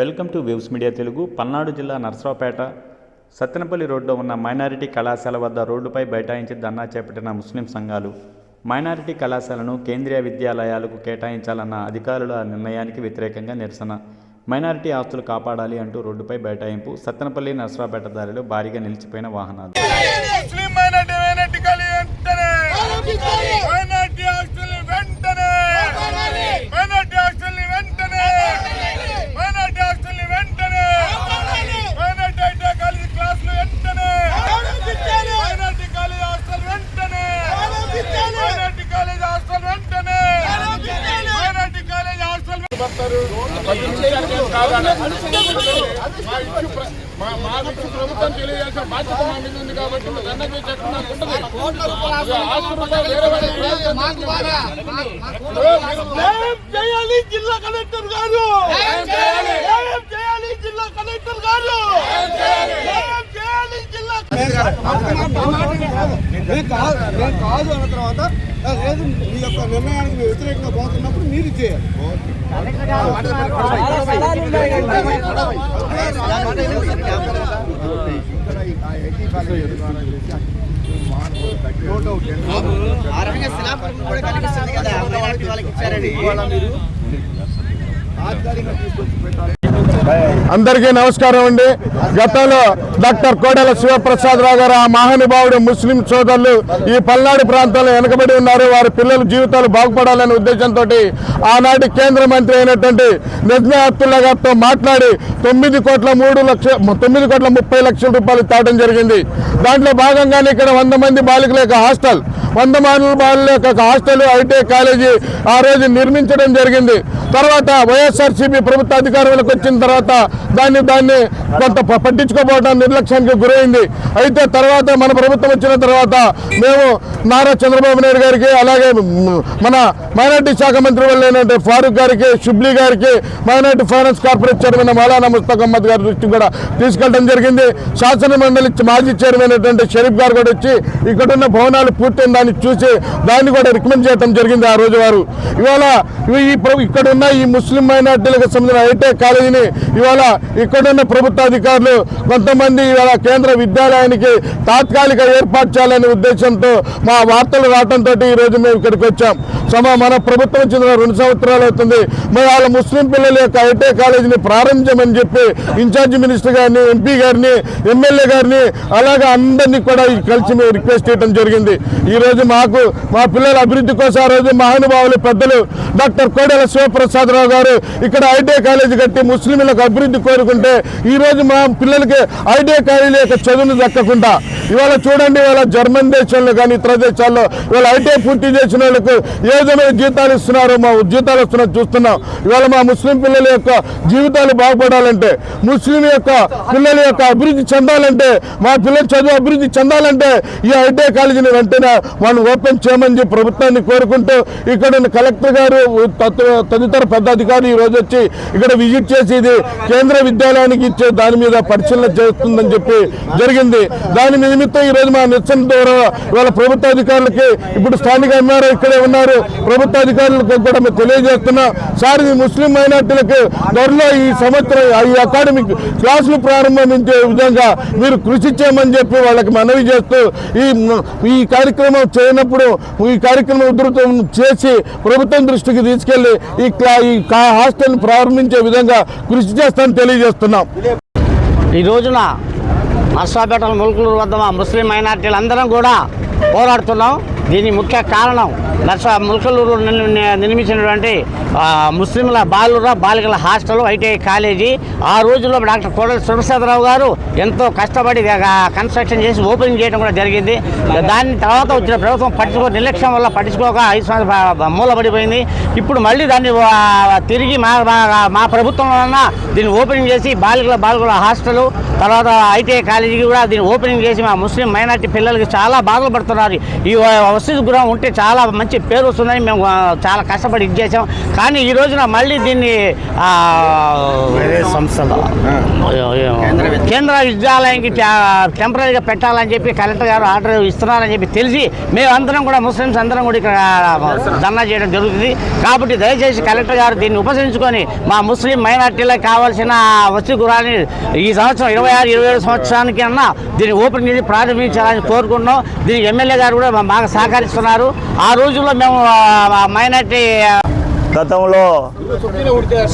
Welcome to Waves media Telugu. Palnadu జిల్లా నర్సరావుపేట సత్తెనపల్లి రోడ్లో ఉన్న మైనారిటీ కళాశాల వద్ద రోడ్డుపై బైఠాయించి ధర్నా చేపట్టిన ముస్లిం సంఘాలు మైనారిటీ కళాశాలను కేంద్రీయ విద్యాలయాలకు కేటాయించాలన్న అధికారుల నిర్ణయానికి వ్యతిరేకంగా నిరసన. మైనారిటీ ఆస్తులు కాపాడాలి అంటూ రోడ్డుపై బైఠాయింపు సత్తెనపల్లి నర్సరాపేట దారిలో భారీగా నిలిచిపోయిన వాహనాలు ముస్లిం మైనార్టీ మైనార్టీ కాలి వెంటనే మైనార్టీ హాస్టల్ వెంటనే మైనార్టీ హాస్టల్ వెంటనే మైనార్టీ హాస్టల్ వెంటనే మైనార్టీ ఐటీ కాలేజీ క్లాసులు వెంటనే మైనార్టీ కాలేజీ హాస్టల్ వెంటనే మైనార్టీ కాలేజీ హాస్టల్ వెంటనే మైనార్టీ కాలేజీ హాస్టల్ పడతారు మా ఇష్యూ ప్ర- మా మా ఇష్యూ ప్రభుత్వం బాధ్యత మా మీద ఉంది కాబట్టి మేము వెనక్కి చేయాలి? జిల్లా కలెక్టర్ గారు? చేయాలి? జిల్లా కలెక్టర్ గారు న్యాయం చేయాలి జిల్లా నేను కాదు అన్న తర్వాత లేదు మీ యొక్క నిర్ణయానికి మీరు వ్యతిరేకంగా పోతున్నప్పుడు మీరు చేయాలి అందరికీ నమస్కారం అండి. గతంలో డాక్టర్ కోడెల శివప్రసాద్ రావు గారు ఆ మహానుభావుడు ముస్లిం సోదరులు ఈ పల్నాడు ప్రాంతంలో వెనకబడి ఉన్నారు. వారి పిల్లల జీవితాలు బాగుపడాలనే ఉద్దేశంతో ఆనాటి కేంద్ర మంత్రి అయినటువంటి నజ్మే అబ్దుల్లా గారితో మాట్లాడి తొమ్మిది కోట్ల మూడు లక్ష తొమ్మిది కోట్ల ముప్పై లక్షల రూపాయలు తావడం జరిగింది. దాంట్లో భాగంగానే ఇక్కడ వంద మంది బాలికల యొక్క హాస్టల్ వంద మంది బాలికల యొక్క హాస్టల్ ఐటీ కాలేజీ ఆ రోజు నిర్మించడం జరిగింది. తర్వాత వైఎస్ఆర్సీపీ ప్రభుత్వ అధికారంలోకి వచ్చిన తర్వాత దాన్ని దాన్ని కొంత ప- పట్టించుకోపోవడం నిర్లక్ష్యానికి గురైంది. అయితే తర్వాత మన ప్రభుత్వం వచ్చిన తర్వాత మేము నారా చంద్రబాబు నాయుడు గారికి అలాగే మన మైనార్టీ శాఖ మంత్రి వాళ్ళైనటువంటి ఫారూక్ గారికి షుబ్లీ గారికి minority finance corporate chairman Maulana Mushtaq Ahmed గారి దృష్టికి కూడా తీసుకెళ్ళడం జరిగింది. శాసన మండలి మాజీ చైర్మన్ అయినటువంటి షరీఫ్ గారు కూడా వచ్చి ఇక్కడ ఉన్న భవనాలు పూర్తయిన దాన్ని చూసి దాన్ని కూడా రికమెండ్ చేయడం జరిగింది ఆ రోజు వారు ఇవాళ ఈ ఇక్కడ ఉన్న ఈ ముస్లిం మైనార్టీలకు సంబంధించిన ఐటీ కాలేజీని ఇవాళ ఇక్కడున్న ప్రభుత్వ అధికారులు కొంతమంది ఇవాళ కేంద్ర విద్యాలయానికి తాత్కాలిక ఏర్పాటు చేయాలనే ఉద్దేశంతో మా వార్తలు రావడంతో ఈ రోజు మేము ఇక్కడికి వచ్చాం. సమా మన ప్రభుత్వం చెందిన రెండు సంవత్సరాలు అవుతుంది. మరి వాళ్ళ ముస్లిం పిల్లల యొక్క ఐటీ కాలేజీని ప్రారంభించమని చెప్పి ఇన్ఛార్జి మినిస్టర్ గారిని ఎంపీ గారిని ఎమ్మెల్యే గారిని అలాగే అందరినీ కూడా కలిసి మేము రిక్వెస్ట్ చేయడం జరిగింది. ఈ రోజు మాకు మా పిల్లల అభివృద్ధి కోసం ఆ రోజు మహానుభావులు పెద్దలు డాక్టర్ కోడెల ప్రసాదరావు గారు ఇక్కడ ఐటీఐ కాలేజీ కట్టి ముస్లింలకు అభివృద్ధి కోరుకుంటే ఈ రోజు మా పిల్లలకి ఐటీఐ కాలేజీ యొక్క చదువును దక్కకుండా ఇవాళ చూడండి ఇవాళ జర్మన్ దేశంలో కానీ ఇతర దేశాల్లో ఇవాళ ఐటీఐ పూర్తి చేసిన వాళ్ళకు ఏ విధమైన జీతాలు ఇస్తున్నారో మా జీతాలు వస్తున్నది చూస్తున్నాం. ఇవాళ మా ముస్లిం పిల్లల యొక్క జీవితాలు బాగుపడాలంటే ముస్లిం యొక్క పిల్లల యొక్క అభివృద్ధి చెందాలంటే మా పిల్లల చదువు అభివృద్ధి చెందాలంటే ఈ ఐటీఐ కాలేజీని వెంటనే మనం ఓపెన్ చేయమని ప్రభుత్వాన్ని కోరుకుంటూ ఇక్కడ కలెక్టర్ గారు తదితర తదితర పెద్ద అధికారులు ఈ రోజు వచ్చి ఇక్కడ విజిట్ చేసి ఇది కేంద్ర విద్యాలయానికి ఇచ్చే దాని మీద పరిశీలన చేస్తుందని చెప్పి జరిగింది. దాని నిమిత్తం ఈ రోజు మా నిరసన ద్వారా ఇవాళ ప్రభుత్వ అధికారులకి ఇప్పుడు స్థానిక ఎమ్మెల్యే ఇక్కడే ఉన్నారు. ప్రభుత్వ అధికారులకు కూడా మేము తెలియజేస్తున్నాం. సార్ ఈ ముస్లిం మైనార్టీలకు త్వరలో ఈ సంవత్సరం ఈ అకాడమిక్ క్లాసులు ప్రారంభించే విధంగా మీరు కృషి చేయమని చెప్పి వాళ్ళకి మనవి చేస్తూ ఈ ఈ కార్యక్రమం చేయనప్పుడు ఈ కార్యక్రమం ఉధృతం చేసి ప్రభుత్వం దృష్టికి తీసుకెళ్ళి ఈ క్లా ఈ కా- హాస్టల్ని ప్రారంభించే విధంగా కృషి చేస్తామని తెలియజేస్తున్నాం. ఈ రోజున నర్సాపేటల ములుకులూరు వద్ద మా ముస్లిం మైనార్టీలు అందరం కూడా పోరాడుతున్నాం. దీని ముఖ్య కారణం దర్శ ముల్కలూరు నిర్మించినటువంటి ముస్లింల బాలుర బాలికల హాస్టల్ ఐటీఐ కాలేజీ. ఆ రోజుల్లో డాక్టర్ కోడల సురప్రసాదరావు గారు ఎంతో కష్టపడి కన్స్ట్రక్షన్ చేసి ఓపెనింగ్ చేయడం కూడా జరిగింది. దాని తర్వాత వచ్చిన ప్రభుత్వం పట్టించుకో నిర్లక్ష్యం వల్ల పట్టించుకోక ఐదు సంవత్సరాలు మూలపడిపోయింది. ఇప్పుడు మళ్ళీ దాన్ని తిరిగి మా మా- మా ప్రభుత్వంలో దీన్ని ఓపెనింగ్ చేసి బాలికల బాలికల హాస్టల్ తర్వాత ఐటీఐ కాలేజీకి కూడా దీన్ని ఓపెనింగ్ చేసి మా ముస్లిం మైనార్టీ పిల్లలకి చాలా బాధలు పడుతున్నారు. ఈ మసీద్ గృహం ఉంటే చాలా మంచి పేరు వస్తుందని మేము చాలా కష్టపడి ఇది చేసాం. కానీ ఈ రోజున మళ్ళీ దీన్ని ఆ, సంస్థలో. కేంద్ర విద్యాలయానికి టెంపరీగా పెట్టాలని చెప్పి కలెక్టర్ గారు ఆర్డర్ ఇస్తున్నారని చెప్పి తెలిసి మేమందరం కూడా ముస్లిమ్స్ అందరం కూడా ఇక్కడ ధర్నా చేయడం జరుగుతుంది. కాబట్టి దయచేసి కలెక్టర్ గారు దీన్ని ఉపసరించుకొని మా ముస్లిం మైనార్టీలకు కావాల్సిన వసతి గృహాన్ని ఈ సంవత్సరం ఇరవై ఆరు ఇరవై ఏడు సంవత్సరానికి అన్నా దీన్ని ఓపెన్ చేసి ప్రారంభించాలని కోరుకున్నాం దీనికి ఎమ్మెల్యే గారు కూడా మా- మాకు సహకరిస్తున్నారు. ఆ రోజుల్లో మేము మైనార్టీ గతంలో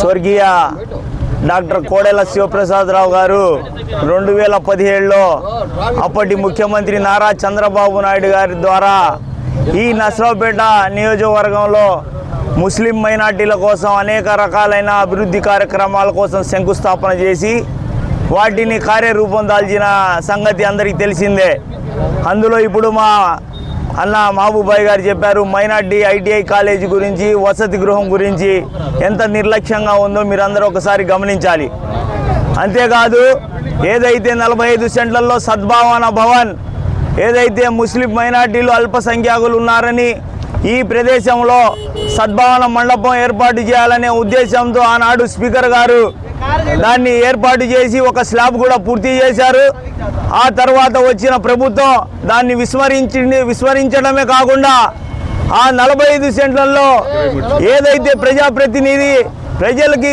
స్వర్గీయ డాక్టర్ కోడెల శివప్రసాదరావు గారు రెండు వేల పదిహేడులో అప్పటి ముఖ్యమంత్రి నారా చంద్రబాబు నాయుడు గారి ద్వారా ఈ నసరావుపేట నియోజకవర్గంలో ముస్లిం మైనార్టీల కోసం అనేక రకాలైన అభివృద్ధి కార్యక్రమాల కోసం శంకుస్థాపన చేసి వాటిని కార్యరూపం దాల్చిన సంగతి అందరికీ తెలిసిందే. అందులో ఇప్పుడు మా అన్న మహబూబాయ్ గారు చెప్పారు మైనార్టీ ఐటీఐ కాలేజీ గురించి వసతి గృహం గురించి ఎంత నిర్లక్ష్యంగా ఉందో మీరందరూ ఒకసారి గమనించాలి. అంతేకాదు ఏదైతే నలభై ఐదు సెంట్లలో సద్భావన భవన్ ఏదైతే ముస్లిం మైనార్టీలు అల్పసంఖ్యాకులు ఉన్నారని ఈ ప్రదేశంలో సద్భావన మండపం ఏర్పాటు చేయాలనే ఉద్దేశంతో ఆనాడు స్పీకర్ గారు దాన్ని ఏర్పాటు చేసి ఒక స్లాబ్ కూడా పూర్తి చేశారు. ఆ తర్వాత వచ్చిన ప్రభుత్వం దాన్ని విస్మరించి విస్మరించడమే కాకుండా ఆ నలభై ఐదు సెంట్లలో ఏదైతే ప్రజాప్రతినిధి ప్రజలకి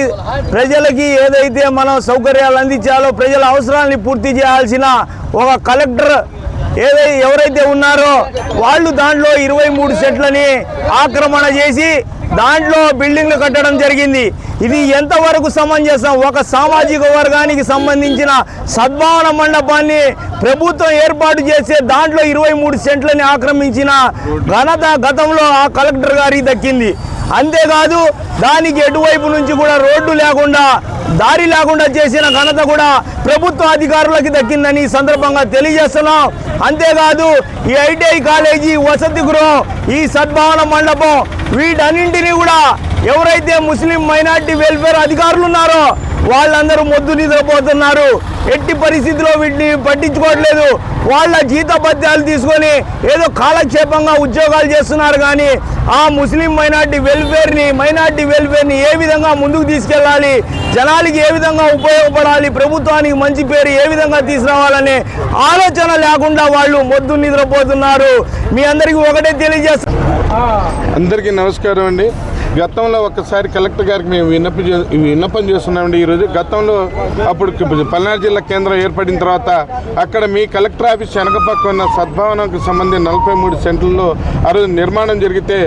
ప్రజలకి ఏదైతే మనం సౌకర్యాలు అందించాలో ప్రజల అవసరాన్ని పూర్తి చేయాల్సిన ఒక కలెక్టర్ ఏదై ఎవరైతే ఉన్నారో వాళ్ళు దాంట్లో ఇరవై మూడు సెట్లని ఆక్రమణ చేసి దాంట్లో బిల్డింగ్లు కట్టడం జరిగింది. ఇది ఎంతవరకు సమంజసం? ఒక సామాజిక వర్గానికి సంబంధించిన సద్భావన మండపాన్ని ప్రభుత్వం ఏర్పాటు చేసే దాంట్లో ఇరవై మూడు సెంట్లని ఆక్రమించిన ఘనత గతంలో ఆ కలెక్టర్ గారికి దక్కింది. అంతేకాదు దానికి ఎటువైపు నుంచి కూడా రోడ్డు లేకుండా దారి లేకుండా చేసిన ఘనత కూడా ప్రభుత్వ అధికారులకి దక్కిందని ఈ సందర్భంగా తెలియజేస్తున్నాం. అంతేకాదు ఈ ఐటీఐ కాలేజీ వసతి గృహం ఈ సద్భావన మండపం వీటన్నింటినీ కూడా ఎవరైతే ముస్లిం మైనార్టీ వెల్ఫేర్ అధికారులు ఉన్నారో వాళ్ళందరూ మొద్దు నిద్రపోతున్నారు. ఎట్టి పరిస్థితిలో వీటిని పట్టించుకోవట్లేదు. వాళ్ళ జీతభత్యాలు తీసుకొని ఏదో కాలక్షేపంగా ఉద్యోగాలు చేస్తున్నారు కానీ ఆ ముస్లిం మైనార్టీ వెల్ఫేర్ని మైనార్టీ వెల్ఫేర్ని ఏ విధంగా ముందుకు తీసుకెళ్ళాలి? జనాలకి ఏ విధంగా ఉపయోగపడాలి? ప్రభుత్వానికి మంచి పేరు ఏ విధంగా తీసుకురావాలనే ఆలోచన లేకుండా వాళ్ళు మొద్దు నిద్రపోతున్నారు. మీ అందరికీ ఒకటే తెలియజేస్తా అందరికీ నమస్కారం అండి. గతంలో ఒక్కసారి కలెక్టర్ గారికి మేము విన్నప చే- విన్నపం చేస్తున్నామండి. ఈరోజు గతంలో అప్పుడు పల్నాడు జిల్లా కేంద్రం ఏర్పడిన తర్వాత అక్కడ మీ కలెక్టర్ ఆఫీస్ వెనకపక్క ఉన్న సద్భావనకు సంబంధించి నలభై మూడు సెంట్లలో ఆ రోజు నిర్మాణం జరిగితే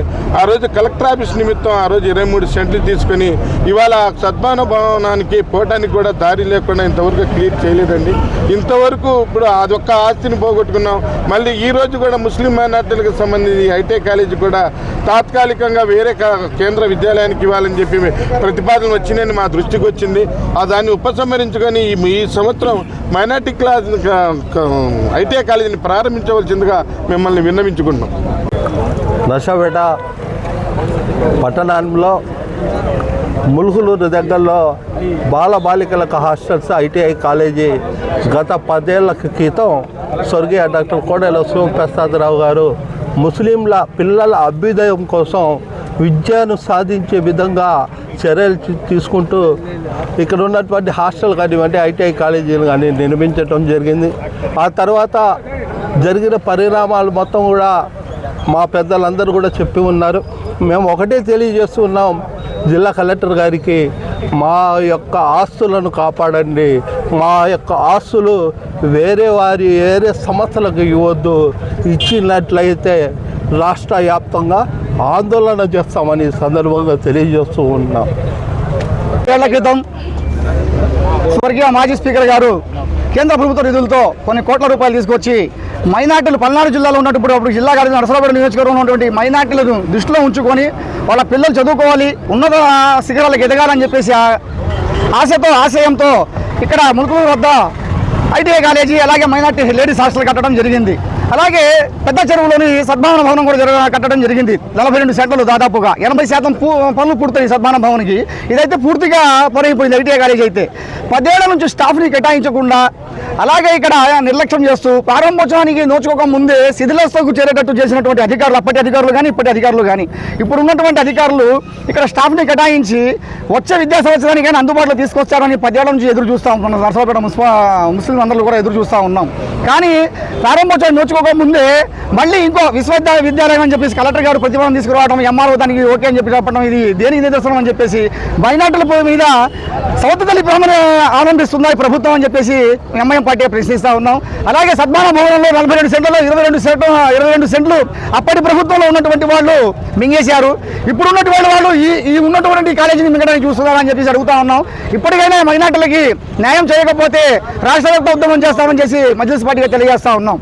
ఆ రోజు కలెక్టర్ ఆఫీస్ నిమిత్తం ఆ రోజు ఇరవై మూడు సెంట్లు తీసుకొని ఇవాళ సద్భావన భవనానికి పోవటానికి కూడా దారి లేకుండా ఇంతవరకు క్లియర్ చేయలేదండి. ఇంతవరకు ఇప్పుడు అదొక్క ఆస్తిని పోగొట్టుకున్నాం. మళ్ళీ ఈ రోజు కూడా ముస్లిం మైనార్టీలకు సంబంధించి ఐటీ కాలేజీ కూడా తాత్కాలికంగా వేరే కేంద్ర కేంద్ర విద్యాలయానికి ఇవ్వాలని చెప్పి ప్రతిపాదన వచ్చిందని మా దృష్టికి వచ్చింది. ఆ దాన్ని ఉపసంహరించుకొని ఈ సంవత్సరం మైనార్టీ క్లాస్ ఐటీఐ కాలేజీని ప్రారంభించవలసిందిగా మిమ్మల్ని విన్నవించుకుంటున్నాం. నర్సాపేట పట్టణంలో ములుగులూరు దగ్గరలో బాలబాలికలకు హాస్టల్స్ ఐటీఐ కాలేజీ గత పదేళ్ళ క్రితం స్వర్గీయ డాక్టర్ కోడెల శివప్రసాదరావు గారు ముస్లింల పిల్లల అభ్యుదయం కోసం విద్యను సాధించే విధంగా చర్యలు తీసుకుంటూ ఇక్కడ ఉన్నటువంటి హాస్టల్ కానివ్వండి ఐటీఐ కాలేజీలు కానీ నిర్మించడం జరిగింది. ఆ తర్వాత జరిగిన పరిణామాలు మొత్తం కూడా మా పెద్దలందరూ కూడా చెప్పి ఉన్నారు. మేము ఒకటే తెలియజేస్తున్నాం జిల్లా కలెక్టర్ గారికి మా యొక్క ఆస్తులను కాపాడండి. మా యొక్క ఆస్తులు వేరే వారి వేరే సంస్థలకు ఇవ్వద్దు. ఇచ్చినట్లయితే రాష్ట్ర వ్యాప్తంగా ఆందోళన చేస్తామని సందర్భంగా తెలియజేస్తూ ఉన్నాం. ఏళ్ళ క్రితం స్వర్గీయ మాజీ స్పీకర్ గారు కేంద్ర ప్రభుత్వ నిధులతో కొన్ని కోట్ల రూపాయలు తీసుకొచ్చి మైనార్టీలు పల్నాడు జిల్లాలో ఉన్నప్పుడు అప్పుడు జిల్లా గారి నరసరాపేట నియోజకవర్గంలో ఉన్నటువంటి మైనార్టీలను దృష్టిలో ఉంచుకొని వాళ్ళ పిల్లలు చదువుకోవాలి ఉన్నత శిఖరాలకు ఎదగాలని చెప్పేసి ఆశతో ఆశయంతో ఇక్కడ ములుకు వద్ద ఐటీఐ కాలేజీ అలాగే మైనార్టీ లేడీస్ హాస్టల్ కట్టడం జరిగింది. అలాగే పెద్ద చెరువులోని సద్భావన భవనం కూడా జరగ కట్టడం జరిగింది. నలభై రెండు సెంటర్లు దాదాపుగా. ఎనభై శాతం పనులు పూర్తయి సద్భావన భవన్కి. ఇదైతే పూర్తిగా పొరైపోయింది ఐటీఐ కాలేజ్ అయితే. పదేళ్ళ నుంచి స్టాఫ్ని కేటాయించకుండా అలాగే ఇక్కడ నిర్లక్ష్యం చేస్తూ ప్రారంభోత్సవానికి నోచుకోక ముందే శిథిలస్థకు చేరేటట్టు చేసినటువంటి అధికారులు అప్పటి అధికారులు కానీ ఇప్పటి అధికారులు కానీ ఇప్పుడు ఉన్నటువంటి అధికారులు ఇక్కడ స్టాఫ్ని కేటాయించి వచ్చే విద్యా సంవత్సరానికి కానీ అందుబాటులో తీసుకొస్తారని పదేళ్ళ నుంచి ఎదురు చూస్తూ ఉంటున్నాం నరసరావుపేట ముస్లిం ముస్లిం అందరూ కూడా ఎదురు చూస్తూ ఉన్నాం. కానీ ప్రారంభోత్సవం నోచుకో ముందే మళ్ళీ ఇంకో విశ్వవిద్యాలయ విద్యాలయం అని చెప్పేసి కలెక్టర్ గారు ప్రతిపాదన తీసుకురావడం ఎంఆర్ఓ దానికి ఓకే అని చెప్పి చెప్పడం ఇది దేనికి నిదర్శనం అని చెప్పేసి మైనార్టీల మీద సౌత్ తల్లి ప్రేమను ఆనందిస్తుందా ఈ ప్రభుత్వం అని చెప్పేసి ఎంఐఎం పార్టీ ప్రశ్నిస్తూ ఉన్నాం. అలాగే సద్మాన భవనంలో నలభై రెండు సెంట్లలో ఇరవై రెండు సెంట్లు ఇరవై రెండు సెంట్లు అప్పటి ప్రభుత్వంలో ఉన్నటువంటి వాళ్ళు మింగేశారు. ఇప్పుడు ఉన్నటువంటి వాళ్ళు ఈ ఈ ఉన్నటువంటి కాలేజీని మింగడానికి చూస్తున్నారని చెప్పేసి అడుగుతా ఉన్నాం. ఇప్పటికైనా మైనార్టీలకి న్యాయం చేయకపోతే రాష్ట్ర వ్యాప్త ఉద్యమం చేస్తామని చేసి మజ్లిస్ పార్టీగా తెలియజేస్తా ఉన్నాం.